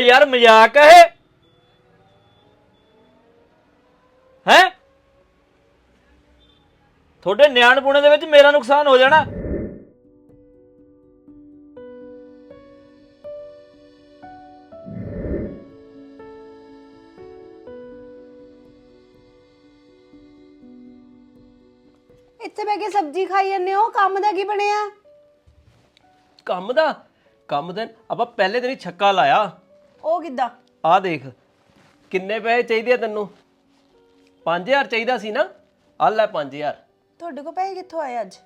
ਓ ਯਾਰ ਮਜ਼ਾਕ ਹੈ ਹੈ? ਤੁਹਾਡੇ ਨਿਆਣਪੁਣੇ ਦੇ ਵਿੱਚ ਮੇਰਾ ਨੁਕਸਾਨ ਹੋ ਜਾਣਾ। ਇੱਥੇ ਬੈ ਕੇ ਸਬਜ਼ੀ ਖਾਈ ਜਾਂਦੇ ਹੋ ਕੰਮ ਦਾ ਕੀ ਬਣਿਆ? ਕੰਮ ਦਾ? ਕੰਮ ਦਾ ਆਪਾਂ ਪਹਿਲੇ ਦਿਨ ਹੀ ਛੱਕਾ ਲਾਇਆ। ਉਹ ਕਿੱਦਾਂ? ਆਹ ਦੇਖ ਕਿੰਨੇ ਪੈਸੇ ਚਾਹੀਦੇ ਆ ਤੈਨੂੰ? 5000 ਚਾਹੀਦਾ ਸੀ ਨਾ? ਆ ਲੈ 5000 ਤੁਹਾਡੇ ਕੋਲ ਪੈਸੇ ਕਿੱਥੋਂ ਆਏ ਅੱਜ?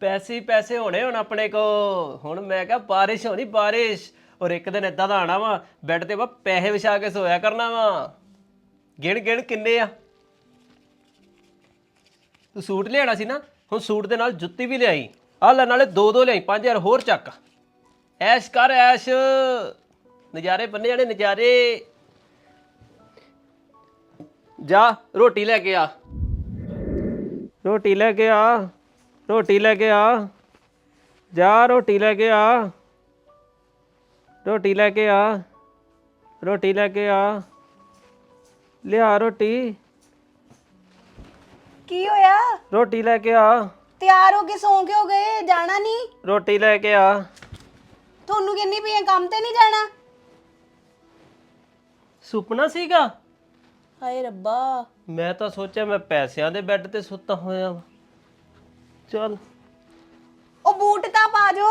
ਪੈਸੇ ਹੀ ਪੈਸੇ ਹੋਣੇ ਹੁਣ ਆਪਣੇ ਕੋ ਹੁਣ ਮੈਂ ਕਿਹਾ ਬਾਰਿਸ਼ ਹੋਣੀ ਬਾਰਿਸ਼। ਔਰ ਇੱਕ ਦਿਨ ਇਦਾਂ ਦਾ ਆਣਾ ਵਾ ਬੈੱਡ ਤੇ ਵਾ ਪੈਸੇ ਵਿਛਾ ਕੇ ਸੋਇਆ ਕਰਨਾ ਵਾ। ਗਿਣ ਗਿਣ ਕਿੰਨੇ ਆ? ਤੂੰ ਸੂਟ ਲਿਆਣਾ ਸੀ ਨਾ ਹੁਣ ਸੂਟ ਦੇ ਨਾਲ ਜੁੱਤੀ ਵੀ ਲਿਆਈ। ਆ ਲੈ ਨਾਲੇ ਦੋ ਦੋ ਲਿਆਈ 5000 ਹੋਰ ਚੱਕ। ਐਸ਼ ਕਰ ਐਸ਼। ਨਜ਼ਾਰੇ ਬੰਨੇ ਜਾਣੇ ਨਜ਼ਾਰੇ। ਜਾ ਰੋਟੀ ਲੈ ਕੇ ਆ। ਰੋਟੀ ਲੈ ਕੇ ਆ ਰੋਟੀ ਲੈ ਕੇ ਆ। ਜਾ ਰੋਟੀ ਲੈ ਕੇ ਆ। ਰੋਟੀ ਲੈ ਕੇ ਆ ਰੋਟੀ ਲੈ ਕੇ ਆ। ਲਿਆ ਰੋਟੀ। ਕੀ ਹੋਇਆ? ਰੋਟੀ ਲੈ ਕੇ ਆ। ਤਿਆਰ ਹੋ ਕੇ ਸੌਂ ਕੇ ਹੋ ਗਏ ਜਾਣਾ ਨਹੀਂ? ਰੋਟੀ ਲੈ ਕੇ ਆ। ਤੁਹਾਨੂੰ ਕਿੰਨੀ ਪਈ ਕੰਮ ਤੇ ਨਹੀਂ ਜਾਣਾ? ਸੁਪਨਾ ਸੀਗਾ? ਹਾਏ ਰੱਬਾ। ਮੈਂ ਤਾਂ ਸੋਚਿਆ ਮੈਂ ਪੈਸਿਆਂ ਦੇ ਬੈੱਡ ਤੇ ਸੁੱਤਾ ਹੋਇਆ ਵਾਂ। ਚੱਲ। ਉਹ ਬੂਟ ਤਾਂ ਪਾ ਜੋ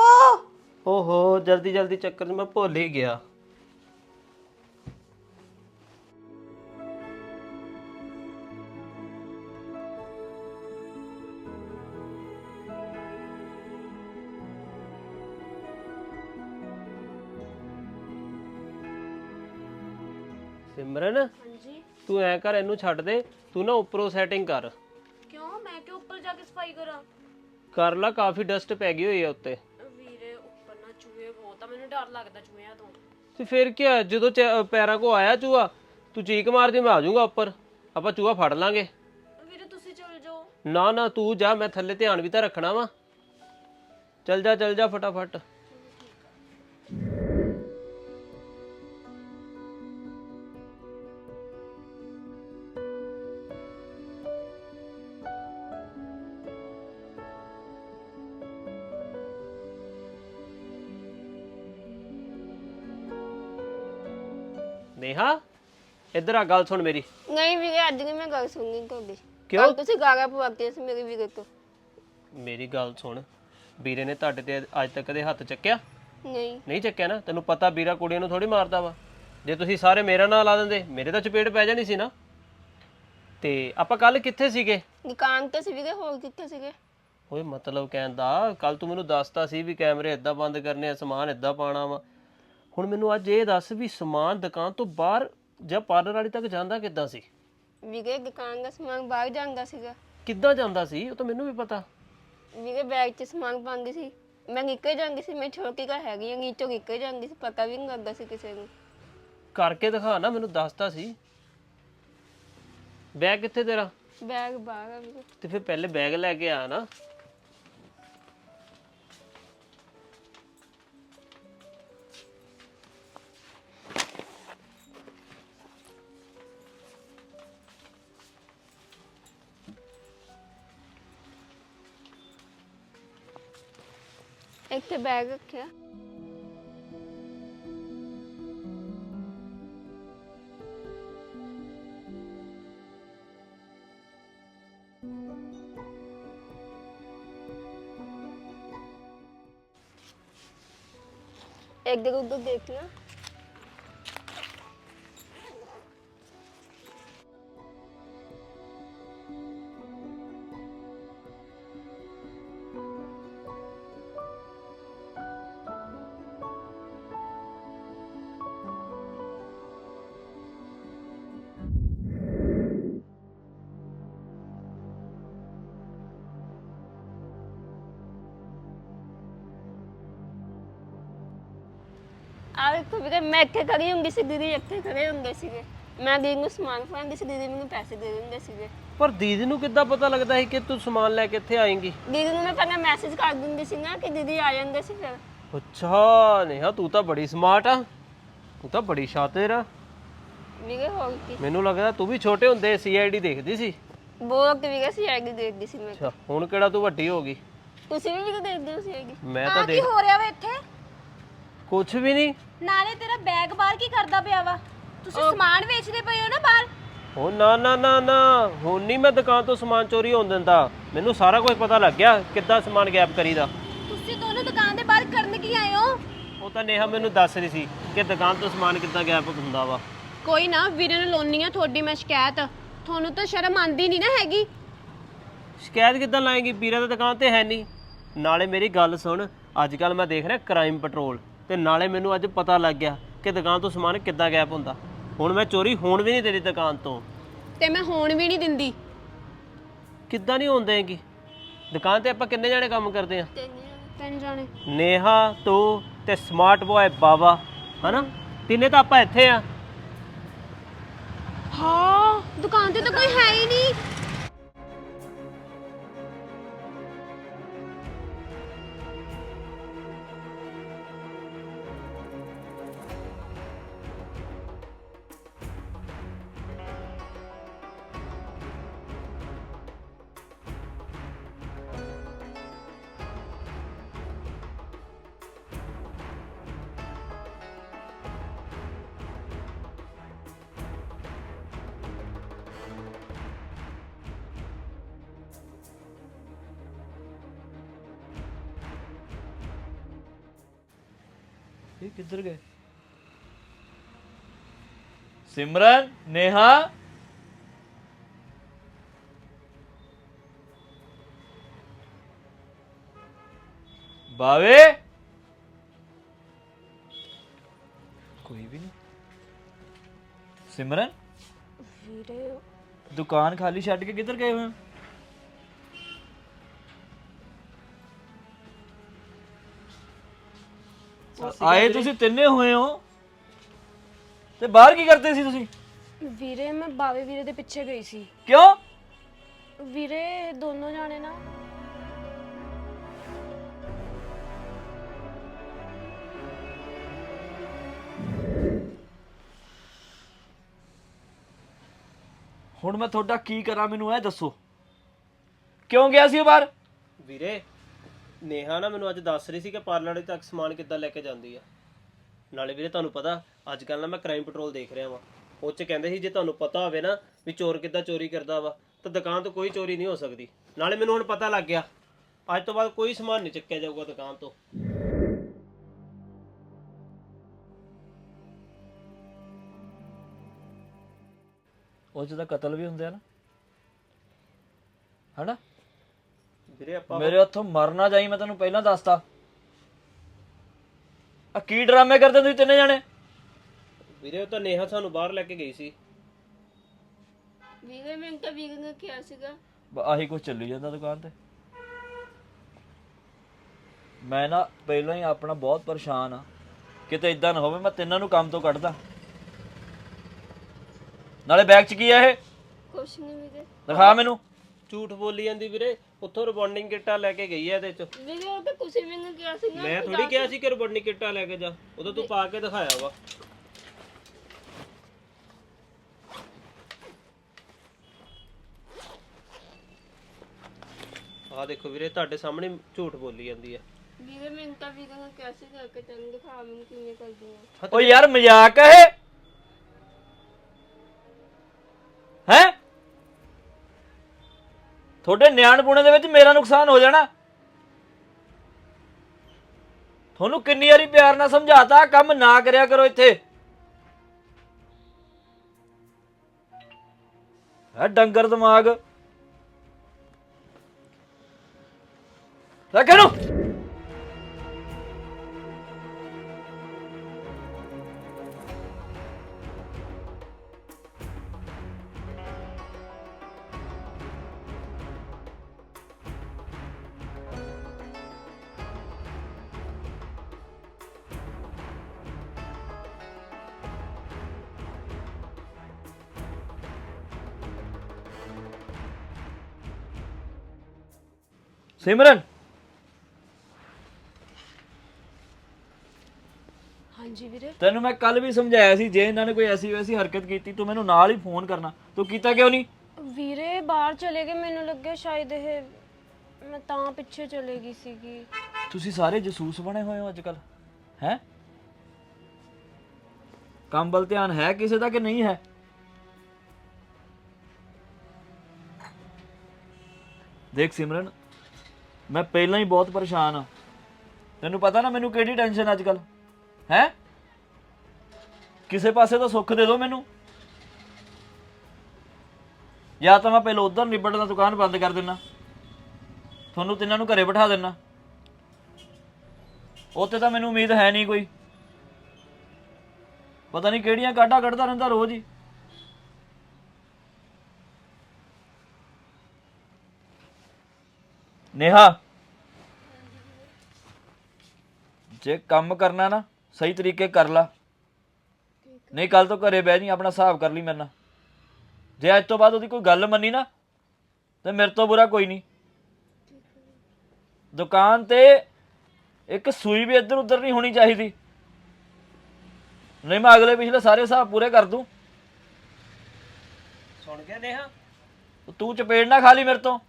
ਓਹੋ ਜਲਦੀ ਜਲਦੀ ਚੱਕਰ 'ਚ ਮੈਂ ਭੁੱਲ ਹੀ ਗਿਆ। ਸਿਮਰਨ ਹਾਂਜੀ। ਤੂੰ ਐ ਕਰ ਇਹਨੂੰ ਛੱਡ ਦੇ। ਤੂੰ ਨਾ ਉੱਪਰੋਂ ਸੈਟਿੰਗ ਕਰ। ਕਿਉਂ? ਮੈਂ ਕਿ ਉੱਪਰ ਜਾ ਕੇ ਸਫ਼ਾਈ ਕਰਾਂ? ਕਰ ਲਾ ਕਾਫੀ ਡਸਟ ਪੈ ਗਈ ਹੋਈ ਹੈ ਉੱਤੇ। ਵੀਰੇ ਉੱਪਰ ਨਾ ਚੂਹੇ ਬਹੁਤ ਆ ਮੈਨੂੰ ਡਰ ਲੱਗਦਾ ਚੂਹਿਆਂ ਤੋਂ। ਤੇ ਫਿਰ ਕੀ ਹੋਇਆ ਜਦੋਂ ਚ- ਪੈਰਾਂ ਕੋ ਆਇਆ ਚੂਹਾ ਤੂੰ ਚੀਕ ਮਾਰ ਦੇ ਮੈਂ ਆ ਜਾਊਂਗਾ ਉੱਪਰ। ਆਪਾਂ ਚੂਹਾ ਫੜ ਲਾਂਗੇ। ਵੀਰੇ ਤੁਸੀਂ ਚਲ ਜਾਓ। ਨਾ ਨਾ ਤੂੰ ਜਾ ਮੈਂ ਥੱਲੇ ਧਿਆਨ ਵੀ ਤਾਂ ਰੱਖਣਾ ਵਾ। ਚੱਲ ਜਾ ਚੱਲ ਜਾ ਫਟਾਫਟ। ਨੇਹਾ ਇੱਧਰ ਆ ਗੱਲ ਸੁਣ ਮੇਰੀ। ਨਹੀਂ ਵੀਰੇ ਅੱਜ ਨਹੀਂ ਮੈਂ ਗੱਲ ਸੁਣਨੀ ਤੁਹਾਡੀ। ਕਿਉਂ? ਕੱਲ੍ਹ ਤੁਸੀਂ ਗਾਗਾ ਪਵਾਤੇ ਸੀ ਮੇਰੇ ਵੀਰੇ ਤੋਂ। ਮੇਰੀ ਗੱਲ ਸੁਣ ਵੀਰੇ ਨੇ ਤੁਹਾਡੇ ਤੇ ਅੱਜ ਤੱਕ ਕਦੇ ਹੱਥ ਚੱਕਿਆ? ਨਹੀਂ। ਨਹੀਂ ਚੱਕਿਆ ਨਾ? ਤੈਨੂੰ ਪਤਾ ਵੀਰਾ ਕੁੜੀਆਂ ਨੂੰ ਥੋੜੀ ਮਾਰਦਾ ਵਾ। ਜੇ ਤੁਸੀਂ ਸਾਰੇ ਮੇਰਾ ਨਾਂ ਲਾ ਦਿੰਦੇ ਮੇਰੇ ਤਾਂ ਚਪੇੜ ਪੈ ਜਾਣੀ ਸੀ ਨਾ। ਤੇ ਆਪਾਂ ਕੱਲ ਕਿੱਥੇ ਸੀਗੇ? ਦੁਕਾਨ ਤੇ ਸੀ ਵੀਰੇ ਹੋਰ ਕਿੱਥੇ ਸੀਗੇ? ਓਏ ਮਤਲਬ ਕਹਿੰਦਾ ਕੱਲ ਤੂੰ ਮੈਨੂੰ ਦੱਸਤਾ ਸੀ ਵੀ ਕੈਮਰੇ ਇਦਾਂ ਬੰਦ ਕਰਨੇ ਆ ਸਮਾਨ ਇਦਾਂ ਪਾਣਾ ਵਾ। ਹੁਣ ਮੈਨੂੰ ਅੱਜ ਇਹ ਦੱਸ ਵੀ ਸਮਾਨ ਦੁਕਾਨ ਤੋਂ ਬਾਹਰ ਜਾਂ ਪਾਰਲਰ ਵਾਲੀ ਤੱਕ ਜਾਂਦਾ ਕਿੱਦਾਂ ਸੀ? ਵੀਰੇ ਦੁਕਾਨ ਦਾ ਸਮਾਨ ਬਾਹਰ ਜਾਂਦਾ ਸੀਗਾ। ਕਿੱਦਾਂ ਜਾਂਦਾ ਸੀ? ਉਹ ਤਾਂ ਮੈਨੂੰ ਵੀ ਪਤਾ। ਵੀਰੇ ਬੈਗ 'ਚ ਸਮਾਨ ਪਾਉਂਦੀ ਸੀ। ਮੈਂ ਨਿੱਕੇ ਜਾਂਦੀ ਸੀ ਮੈਂ ਛੋਟੀ ਘਰ ਹੈਗੀ ਆ ਨੀਚੋਂ ਨਿੱਕੇ ਜਾਂਦੀ ਸੀ ਪਤਾ ਵੀ ਨਹੀਂ ਲੱਗਦਾ ਸੀ ਕਿਸੇ ਨੂੰ। ਕਰਕੇ ਦਿਖਾ ਨਾ ਮੈਨੂੰ ਦੱਸਤਾ ਸੀ। ਬੈਗ ਕਿੱਥੇ ਤੇਰਾ? ਬੈਗ ਬਾਹਰ ਆ ਵੀਰੇ। ਤੇ ਫਿਰ ਪਹਿਲੇ ਬੈਗ ਲੈ ਕੇ ਆ ਨਾ। ਇੱਥੇ ਬੈਗ ਰੱਖਿਆ। ਇੱਧਰ ਉੱਧਰ ਦੇਖਣਾ। ਆ ਵੀਰੇ ਮੈਂ ਇੱਥੇ ਖੜੀ ਹੁੰਦੀ ਸੀ ਦੀਦੀ ਇੱਥੇ ਖੜੇ ਹੁੰਦੇ ਸੀਗੇ। ਮੈਂ ਦੀਦੀ ਨੂੰ ਸਮਾਨ ਫੜਾਉਂਦੀ ਸੀ ਦੀਦੀ ਮੈਨੂੰ ਪੈਸੇ ਦੇ ਦਿੰਦੇ ਸੀਗੇ। ਪਰ ਦੀਦੀ ਨੂੰ ਕਿੱਦਾਂ ਪਤਾ ਲੱਗਦਾ ਸੀ ਕਿ ਤੂੰ ਸਮਾਨ ਲੈ ਕੇ ਇੱਥੇ ਆਏਂਗੀ? ਦੀਦੀ ਨੂੰ ਮੈਂ ਪਹਿਲਾਂ ਮੈਸੇਜ ਕਰ ਦਿੰਦੀ ਸੀ ਨਾ ਕਿ ਦੀਦੀ ਆ ਜਾਂਦੇ ਸੀ ਫਿਰ। ਅੱਛਾ ਨੇਹਾ ਤੂੰ ਤਾਂ ਬੜੀ ਸਮਾਰਟ ਆ। ਤੂੰ ਤਾਂ ਬੜੀ ਸ਼ਾਤਿਰ ਆ। ਵੀਰੇ ਹੋ ਗਈ ਮੈਨੂੰ ਲੱਗਦਾ ਤੂੰ ਵੀ ਛੋਟੇ ਹੁੰਦੇ ਸੀਆਈਡੀ ਦੇਖਦੀ ਸੀ। ਬਹੁਤ ਵੀਰੇ ਸੀ ਆਈ ਦੇਖਦੀ ਸੀ ਮੈਂ। ਅੱਛਾ ਹੁਣ ਕਿਹੜਾ ਤੂੰ ਵੱਡੀ ਹੋ ਗਈ? ਤੁਸੀਂ ਵੀ ਵੀਰੇ ਦੇਖਦੇ ਹੋ ਸੀ ਆਈ ਮੈਂ ਤਾਂ ਕੀ ਦੇਖ ਹੋ ਰਿਹਾ ਵਾ ਇੱਥੇ? ਕੁਝ ਵੀ ਨਹੀਂ। ਨਾਲੇ ਤੇਰਾ ਬੈਗ ਬਾਹਰ ਕੀ ਕਰਦਾ ਪਿਆ ਵਾ? ਤੁਸੀਂ ਸਮਾਨ ਵੇਚਦੇ ਪਏ ਹੋ ਨਾ ਬਾਹਰ। ਉਹ ਨਾ ਨਾ ਨਾ ਨਾ। ਹੁਣ ਨਹੀਂ ਮੈਂ ਦੁਕਾਨ ਤੋਂ ਸਮਾਨ ਚੋਰੀ ਹੋਣ ਦਿੰਦਾ। ਮੈਨੂੰ ਸਾਰਾ ਕੁਝ ਪਤਾ ਲੱਗ ਗਿਆ ਕਿੱਦਾਂ ਸਮਾਨ ਗੈਪ ਕਰੀਦਾ। ਤੁਸੀਂ ਦੋਨੋਂ ਦੁਕਾਨ ਦੇ ਬਾਹਰ ਕਰਨ ਕੀ ਆਏ ਹੋ? ਉਹ ਤਾਂ ਨੇਹਾ ਮੈਨੂੰ ਦੱਸ ਰਹੀ ਸੀ ਕਿ ਦੁਕਾਨ ਤੋਂ ਸਮਾਨ ਕਿੱਦਾਂ ਗੈਪ ਹੁੰਦਾ ਵਾ। ਕੋਈ ਨਾ ਵੀਰੇ ਨੂੰ ਲਾਉਣੀ ਆ ਤੁਹਾਡੀ ਮੈਂ ਸ਼ਿਕਾਇਤ। ਤੁਹਾਨੂੰ ਤਾਂ ਸ਼ਰਮ ਆਂਦੀ ਨਹੀਂ ਨਾ ਹੈਗੀ। ਸ਼ਿਕਾਇਤ ਕਿੱਦਾਂ ਲਾਏਗੀ? ਵੀਰਾ ਤਾਂ ਦੁਕਾਨ ਤੇ ਹੈ ਨਹੀਂ। ਨਾਲੇ ਮੇਰੀ ਗੱਲ ਸੁਣ ਅੱਜ ਕੱਲ ਮੈਂ ਦੇਖ ਰਿਹਾ ਕ੍ਰਾਈਮ ਪੈਟਰੋਲ ਤੇ ਨਾਲੇ ਮੈਨੂੰ ਅੱਜ ਪਤਾ ਲੱਗ ਗਿਆ ਕਿ ਦੁਕਾਨ ਤੋਂ ਸਮਾਨ ਕਿੱਦਾਂ ਗੈਪ ਹੁੰਦਾ। ਹੁਣ ਮੈਂ ਚੋਰੀ ਹੋਣ ਵੀ ਨਹੀਂ ਤੇਰੀ ਦੁਕਾਨ ਤੋਂ। ਤੇ ਮੈਂ ਹੋਣ ਵੀ ਨਹੀਂ ਦਿੰਦੀ। ਕਿੱਦਾਂ ਨਹੀਂ ਹੋਣ ਦੇਗੀ? ਦੁਕਾਨ ਤੇ ਆਪਾਂ ਕਿੰਨੇ ਜਾਣੇ ਕੰਮ ਕਰਦੇ ਆ? ਤਿੰਨ ਜਾਣੇ। ਨੇਹਾ ਤੂੰ ਤੇ ਸਮਾਰਟ ਬॉय ਬਾਵਾ ਹਨਾ? ਤਿੰਨੇ ਤਾਂ ਆਪਾਂ ਇੱਥੇ ਆ। ਹਾਂ ਦੁਕਾਨ ਤੇ ਤਾਂ ਕੋਈ ਹੈ ਹੀ ਨਹੀਂ। ਇਹ ਕਿੱਧਰ ਗਏ ਸਿਮਰਨ ਨੇਹਾ ਬਾਵੇ ਕੋਈ ਵੀ ਨਹੀਂ ਸਿਮਰਨ ਵੀਰੇ ਦੁਕਾਨ ਖਾਲੀ ਛੱਡ ਕੇ ਕਿੱਧਰ ਗਏ ਹੋਏ ਆਏ ਤੁਸੀਂ ਤਿੰਨੇ ਹੋਏ ਹੋ। ਤੇ ਬਾਹਰ ਕੀ ਕਰਦੇ ਸੀ ਤੁਸੀਂ? ਵੀਰੇ ਮੈਂ ਬਾਵੇ ਵੀਰੇ ਦੇ ਪਿੱਛੇ ਗਈ ਸੀ। ਕਿਉਂ? ਵੀਰੇ ਦੋਨੋਂ ਜਾਣੇ ਨਾ। ਹੁਣ ਮੈਂ ਤੁਹਾਡਾ ਕੀ ਕਰਾਂ ਮੈਨੂੰ ਇਹ ਦੱਸੋ। ਕਿਉਂ ਗਿਆ ਸੀ ਉਹ ਬਾਹਰ? ਵੀਰੇ ਨੇਹਾ ਨਾ ਮੈਨੂੰ ਅੱਜ ਦੱਸ ਰਹੀ ਸੀ ਕਿ ਪਾਰਲਰ ਤੱਕ ਸਮਾਨ ਕਿੱਦਾਂ ਲੈ ਕੇ ਜਾਂਦੀ ਆ। ਨਾਲੇ ਵੀਰੇ ਤੁਹਾਨੂੰ ਪਤਾ, ਅੱਜ ਕੱਲ੍ਹ ਨਾ ਮੈਂ ਕ੍ਰਾਈਮ ਪੈਟਰੋਲ ਦੇਖ ਰਿਹਾ ਵਾਂ। ਉਹ ਚ ਕਹਿੰਦੇ ਸੀ, ਜੇ ਤੁਹਾਨੂੰ ਪਤਾ ਹੋਵੇ ਨਾ ਵੀ ਚੋਰ ਕਿੱਦਾਂ ਚੋਰੀ ਕਰਦਾ ਵਾ, ਤਾਂ ਦੁਕਾਨ ਤੋਂ ਕੋਈ ਚੋਰੀ ਨਹੀਂ ਹੋ ਸਕਦੀ। ਨਾਲੇ ਮੈਨੂੰ ਹੁਣ ਪਤਾ ਲੱਗ ਗਿਆ, ਅੱਜ ਤੋਂ ਬਾਅਦ ਕੋਈ ਸਮਾਨ ਨਹੀਂ ਚੱਕਿਆ ਜਾਊਗਾ ਦੁਕਾਨ ਤੋਂ। ਉਹ 'ਚ ਕਤਲ ਵੀ ਹੁੰਦੇ ਆ ਨਾ। ਹਨਾ? ਵੀਰੇ ਆਪਾਂ ਮੇਰੇ ਹੱਥੋਂ ਮਰ ਨਾ ਜਾਈ ਮੈਂ ਤੈਨੂੰ ਪਹਿਲਾਂ ਦੱਸਤਾ। ਆ ਕੀ ਡਰਾਮੇ ਕਰਦੇ ਤੁਸੀਂ ਤਿੰਨੇ ਜਾਣੇ? ਵੀਰੇ ਉਹ ਤਾਂ ਨੇਹਾ ਸਾਨੂੰ ਬਾਹਰ ਲੈ ਕੇ ਗਈ ਸੀ। ਵੀਰੇ ਮੈਂ ਤਾਂ ਵੀਰੇ ਨੇ ਕਿਹਾ ਸੀਗਾ। ਬ- ਆਹੀ ਕੁਝ ਚੱਲੀ ਜਾਂਦਾ ਦੁਕਾਨ ਤੇ। ਮੈਂ ਨਾ ਪਹਿਲਾਂ ਹੀ ਆਪਣਾ ਬਹੁਤ ਪਰੇਸ਼ਾਨ ਆ। ਕਿਤੇ ਇਦਾਂ ਨਾ ਹੋਵੇ ਮੈਂ ਤਿੰਨਾਂ ਨੂੰ ਕੰਮ ਤੋਂ ਕੱਢਦਾ। ਨਾਲੇ ਬੈਗ 'ਚ ਕੀ ਆ ਇਹ? ਕੁਛ ਨਹੀਂ ਵੀਰੇ। ਦਿਖਾ ਮੈਨੂੰ। ਝੂਠ ਬੋਲੀ ਜਾਂਦੀ ਵੀਰੇ। ਉੱਥੋਂ ਰਿਬੌਂਡਿੰਗ ਕਿੱਟਾਂ ਲੈ ਕੇ ਗਈ ਐ ਇਹਦੇ ਚ। ਵੀਰੇ ਉਹ ਤਾਂ ਤੁਸੀਂ ਮੈਨੂੰ ਕਿਹਾ ਸੀਗਾ ਮੈਂ ਥੋੜੀ ਕਿਹਾ ਸੀ ਕਿ ਰਿਬੌਂਡਿੰਗ ਕਿੱਟਾਂ ਲੈ ਕੇ ਜਾ। ਉਦੋਂ ਤੂੰ ਪਾ ਕੇ ਦਿਖਾਇਆ ਵਾ। ਆਹ ਦੇਖੋ ਵੀਰੇ ਤੁਹਾਡੇ ਸਾਹਮਣੇ ਝੂਠ ਬੋਲੀ ਜਾਂਦੀ ਹੈ ਵੀਰੇ ਮੈਂ ਤਾਂ ਵੀਰੇ ਨੇ ਕਿਹਾ ਸੀਗਾ ਕਿ ਤੈਨੂੰ ਦਿਖਾ ਮੈਨੂੰ ਕਿਵੇਂ ਕਰਦੀ ਆ। ਓ ਯਾਰ ਮਜ਼ਾਕ ਇਹ। ਹੈ? ਤੁਹਾਡੇ ਨਿਆਣਪੁਣੇ ਦੇ ਵਿੱਚ ਮੇਰਾ ਨੁਕਸਾਨ ਹੋ ਜਾਣਾ। ਤੁਹਾਨੂੰ ਕਿੰਨੀ ਵਾਰੀ ਪਿਆਰ ਨਾਲ ਸਮਝਾਤਾ ਆਹ ਕੰਮ ਨਾ ਕਰਿਆ ਕਰੋ ਇੱਥੇ। ਹੈ ਡੰਗਰ ਦਿਮਾਗ। ਰੱਖ ਇਹਨੂੰ। ਸਿਮਰਨ। ਹਾਂਜੀ ਵੀਰੇ। ਤੈਨੂੰ ਮੈਂ ਕੱਲ ਵੀ ਸਮਝਾਇਆ ਸੀ ਜੇ ਇਹਨਾਂ ਨੇ ਕੋਈ ਐਸੀ ਵੈਸੀ ਹਰਕਤ ਕੀਤੀ ਤੂੰ ਮੈਨੂੰ ਨਾਲ ਹੀ ਫੋਨ ਕਰਨਾ। ਤੂੰ ਕੀਤਾ ਕਿਉਂ ਨਹੀਂ? ਵੀਰੇ ਬਾਹਰ ਚਲੇ ਗਏ ਮੈਨੂੰ ਲੱਗਿਆ ਸ਼ਾਇਦ ਇਹ ਮੈਂ ਤਾਂ ਪਿੱਛੇ ਚਲੇ ਗਈ ਸੀਗੀ। ਤੁਸੀਂ ਸਾਰੇ ਜਸੂਸ ਬਣੇ ਹੋਏ ਹੋ ਅੱਜ ਕੱਲ ਹੈ? ਕੰਮ ਵੱਲ ਧਿਆਨ ਹੈ ਕਿਸੇ ਦਾ ਕਿ ਨਹੀਂ ਹੈ? ਦੇਖ ਸਿਮਰਨ ਮੈਂ ਪਹਿਲਾਂ ਹੀ ਬਹੁਤ ਪਰੇਸ਼ਾਨ ਆ। ਤੈਨੂੰ ਪਤਾ ਨਾ ਮੈਨੂੰ ਕਿਹੜੀ ਟੈਨਸ਼ਨ ਅੱਜ ਕੱਲ ਹੈ? ਕਿਸੇ ਪਾਸੇ ਤਾਂ ਸੁੱਖ ਦੇ ਦਿਓ ਮੈਨੂੰ। ਜਾਂ ਤਾਂ ਮੈਂ ਪਹਿਲਾਂ ਉਧਰ ਨਿਬੜਦਾ ਦੁਕਾਨ ਬੰਦ ਕਰ ਦਿੰਨਾ। ਤੁਹਾਨੂੰ ਤਿੰਨਾਂ ਨੂੰ ਘਰੇ ਬਿਠਾ ਦਿੰਨਾ। ਉੱਥੇ ਤਾਂ ਮੈਨੂੰ ਉਮੀਦ ਹੈ ਨਹੀਂ ਕੋਈ। ਪਤਾ ਨਹੀਂ ਕਿਹੜੀਆਂ ਕਾਢਾਂ ਕੱਢਦਾ ਰਹਿੰਦਾ ਰੋਜ਼ ਹੀ। ਨੇਹਾ। ਜੇ ਕੰਮ ਕਰਨਾ ਨਾ ਸਹੀ ਤਰੀਕੇ ਕਰ ਲਾ। ਨਹੀਂ ਕੱਲ ਤੋਂ ਘਰੇ ਬਹਿ ਜੀ ਆਪਣਾ ਹਿਸਾਬ ਕਰ ਲਈ ਮੇਰੇ ਨਾਲ। ਜੇ ਅੱਜ ਤੋਂ ਬਾਅਦ ਉਹਦੀ ਕੋਈ ਗੱਲ ਮੰਨੀ ਨਾ ਤੇ ਮੇਰੇ ਤੋਂ ਬੁਰਾ ਕੋਈ ਨਹੀਂ। ਦੁਕਾਨ ਤੇ ਇੱਕ ਸੂਈ ਵੀ ਇੱਧਰ ਉੱਧਰ ਨਹੀਂ ਹੋਣੀ ਚਾਹੀਦੀ। ਨਹੀਂ ਮੈਂ ਅਗਲੇ ਪਿਛਲੇ ਸਾਰੇ ਹਿਸਾਬ ਪੂਰੇ ਕਰ ਦੂੰ। ਸੁਣ ਗਿਆ ਨੇਹਾ? ਤੂੰ ਚਪੇੜ ਨਾ ਖਾ ਲਈ ਮੇਰੇ ਤੋਂ।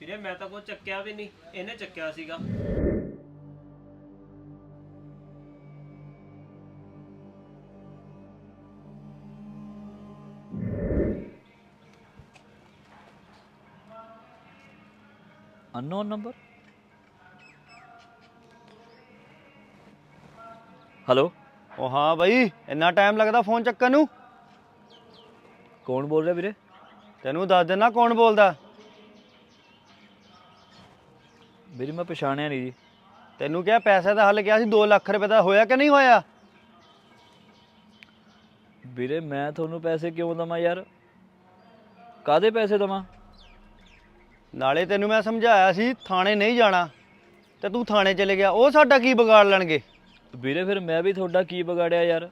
ਵੀਰੇ ਮੈਂ ਤਾਂ ਕੋਈ ਚੱਕਿਆ ਵੀ ਨਹੀਂ। ਇਹਨੇ ਚੱਕਿਆ ਸੀਗਾ। ਅਨਨੋਨ ਨੰਬਰ ਹੈਲੋ ਉਹ ਹਾਂ ਬਈ ਇੰਨਾ ਟਾਈਮ ਲੱਗਦਾ ਫੋਨ ਚੱਕਣ ਨੂੰ? ਕੌਣ ਬੋਲ ਰਿਹਾ ਵੀਰੇ? ਤੈਨੂੰ ਦੱਸ ਦੇਣਾ ਕੌਣ ਬੋਲਦਾ? ਵੀਰੇ ਮੈਂ ਪਛਾਣਿਆ ਨਹੀਂ ਜੀ। ਤੈਨੂੰ ਕਿਹਾ ਪੈਸੇ ਦਾ ਹੱਲ ਕਿਹਾ ਸੀ 2 ਲੱਖ ਰੁਪਏ ਦਾ ਹੋਇਆ ਕਿ ਨਹੀਂ ਹੋਇਆ? ਵੀਰੇ ਮੈਂ ਤੁਹਾਨੂੰ ਪੈਸੇ ਕਿਉਂ ਦਵਾਂ ਯਾਰ? ਕਾਦੇ ਪੈਸੇ ਦਵਾਂ? ਨਾਲੇ ਤੈਨੂੰ ਮੈਂ ਸਮਝਾਇਆ ਸੀ ਥਾਣੇ ਨਹੀਂ ਜਾਣਾ। ਤੇ ਤੂੰ ਥਾਣੇ ਚਲੇ ਗਿਆ ਉਹ ਸਾਡਾ ਕੀ ਵਿਗਾੜ ਲੈਣਗੇ? ਵੀਰੇ ਫਿਰ ਮੈਂ ਵੀ ਤੁਹਾਡਾ ਕੀ ਵਿਗਾੜਿਆ ਯਾਰ?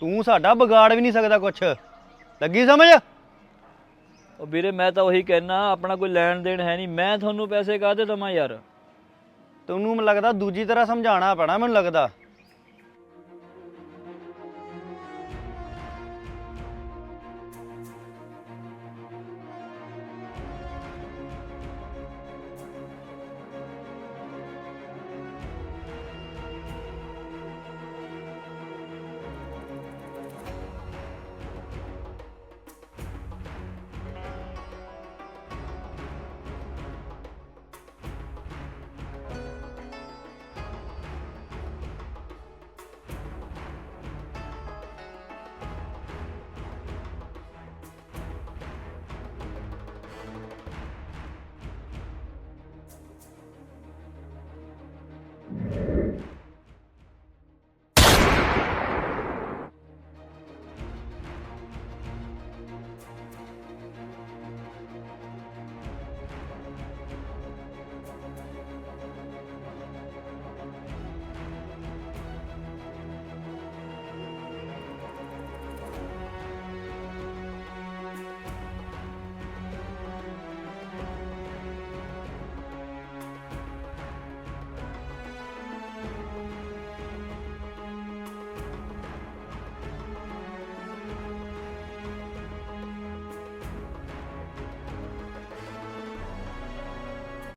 ਤੂੰ ਸਾਡਾ ਵਿਗਾੜ ਵੀ ਨਹੀਂ ਸਕਦਾ ਕੁਛ। ਲੱਗੀ ਸਮਝ? ਉਹ ਵੀਰੇ ਮੈਂ ਤਾਂ ਉਹੀ ਕਹਿਣਾ ਆਪਣਾ ਕੋਈ ਲੈਣ ਦੇਣ ਹੈ ਨਹੀਂ। ਮੈਂ ਤੁਹਾਨੂੰ ਪੈਸੇ ਕਾਦੇ ਦਵਾਂ ਯਾਰ? ਤੇ ਉਹਨੂੰ ਮੈਨੂੰ ਲੱਗਦਾ ਦੂਜੀ ਤਰ੍ਹਾਂ ਸਮਝਾਉਣਾ ਪੈਣਾ ਮੈਨੂੰ ਲੱਗਦਾ।